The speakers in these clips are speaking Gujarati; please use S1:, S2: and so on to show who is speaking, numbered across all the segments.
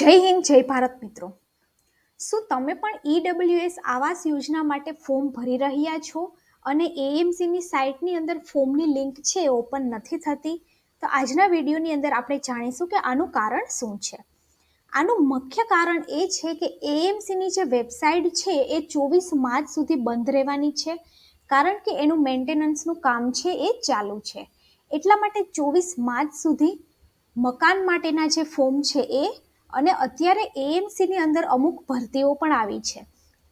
S1: જય હિન્દ, જય ભારત મિત્રો. શું તમે પણ ઈડબ્લ્યુએસ આવાસ યોજના માટે ફોર્મ ભરી રહ્યા છો? અને એએમસીની સાઇટની અંદર ફોર્મની લિંક છે ઓપન નથી થતી? તો આજના વિડીયોની અંદર આપણે જાણીશું કે આનું કારણ શું છે. આનું મુખ્ય કારણ એ છે કે એએમસીની જે વેબસાઇટ છે, એ ચોવીસ માર્ચ સુધી બંધ રહેવાની છે. કારણ કે એનું મેન્ટેનન્સનું કામ છે, એ ચાલુ છે. એટલા માટે ચોવીસ માર્ચ સુધી મકાન માટેના જે ફોર્મ છે, એ અને અત્યારે એએમસીની અંદર અમુક ભરતીઓ પણ આવી છે.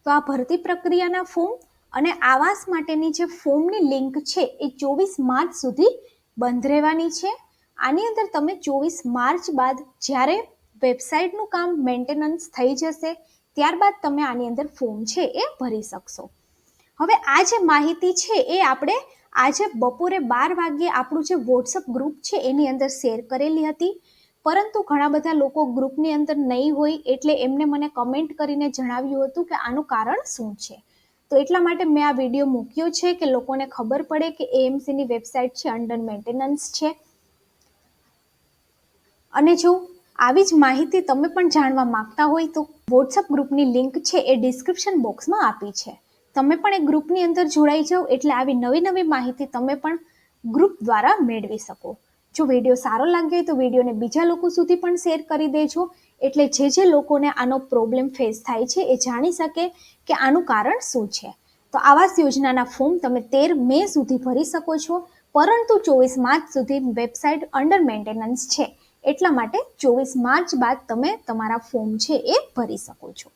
S1: તો આ ભરતી પ્રક્રિયાના ફોર્મ અને આવાસ માટેની જે ફોર્મની લિંક છે એ ચોવીસ માર્ચ સુધી બંધ રહેવાની છે. આની અંદર તમે ચોવીસ માર્ચ બાદ જ્યારે વેબસાઇટનું કામ મેન્ટેનન્સ થઈ જશે, ત્યારબાદ તમે આની અંદર ફોર્મ છે એ ભરી શકશો. હવે આ જે માહિતી છે એ આપણે આજે બપોરે બાર વાગ્યે આપણું જે વોટ્સઅપ ગ્રુપ છે એની અંદર શેર કરેલી હતી. પરંતુ ઘણા બધા લોકો ગ્રુપની અંદર નહીં હોય એટલે એમને મને કમેન્ટ કરીને જણાવ્યું હતું કે આનું કારણ શું છે. તો એટલા માટે મેં આ વીડિયો મૂક્યો છે કે લોકોને ખબર પડે કે એએમસીની વેબસાઇટ છે અંડર મેન્ટેનન્સ છે. અને જો આવી જ માહિતી તમે પણ જાણવા માંગતા હોય તો વોટ્સઅપ ગ્રુપની લિંક છે એ ડિસ્ક્રિપ્શન બોક્સમાં આપી છે. તમે પણ એ ગ્રુપની અંદર જોડાઈ જાઓ એટલે આવી નવી નવી માહિતી તમે પણ ગ્રુપ દ્વારા મેળવી શકો. જો વીડિયો સારો લાગ્યો હોય તો વિડીયોને બીજા લોકો સુધી પણ શેર કરી દેજો. એટલે જે જે લોકોને આનો પ્રોબ્લેમ ફેસ થાય છે એ જાણી શકે કે આનું કારણ શું છે. તો આવાસ યોજનાના ફોર્મ તમે તેર મે સુધી ભરી શકો છો. પરંતુ ચોવીસ માર્ચ સુધી વેબસાઇટ અંડર મેન્ટેનન્સ છે. એટલા માટે ચોવીસ માર્ચ બાદ તમે તમારા ફોર્મ છે એ ભરી શકો છો.